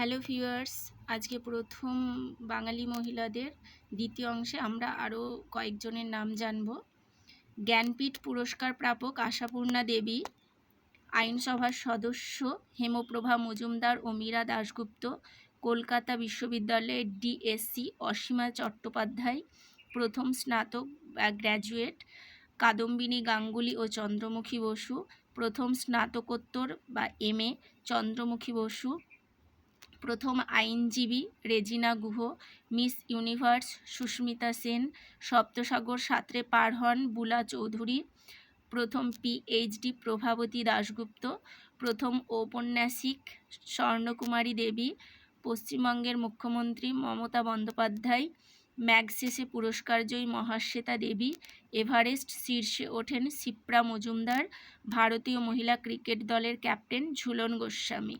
Hello viewers, আজকে প্রথম বাঙালি মহিলাদের দ্বিতীয় অংশে আমরা আরও কয়েকজনের নাম জানব। জ্ঞানপীঠ পুরস্কার প্রাপক আশাপূর্ণা দেবী, আইনসভার সদস্য হেমপ্রভা মজুমদার ও মীরা দাশগুপ্ত, কলকাতা বিশ্ববিদ্যালয়ের ডিএসসি অসীমা চট্টোপাধ্যায়, প্রথম স্নাতক বা গ্র্যাজুয়েট কাদম্বিনী গাঙ্গুলি ও চন্দ্রমুখী বসু, প্রথম স্নাতকোত্তর বা এম এ চন্দ্রমুখী বসু প্রথম আইনজীবী রেজিনা গুহ, মিস ইউনিভার্স সুস্মিতা সেন, সপ্তসাগর সাঁতরে পার হন বুলা চৌধুরী, প্রথম পিএইচডি প্রভাবতী দাশগুপ্ত, প্রথম ঔপন্যাসিক স্বর্ণকুমারী দেবী, পশ্চিমবঙ্গের মুখ্যমন্ত্রী মমতা বন্দ্যোপাধ্যায়, ম্যাগসেসে পুরস্কারজয়ী মহাশ্বেতা দেবী, এভারেস্ট শীর্ষে ওঠেন সিপ্রা মজুমদার, ভারতীয় মহিলা ক্রিকেট দলের ক্যাপ্টেন ঝুলন গোস্বামী।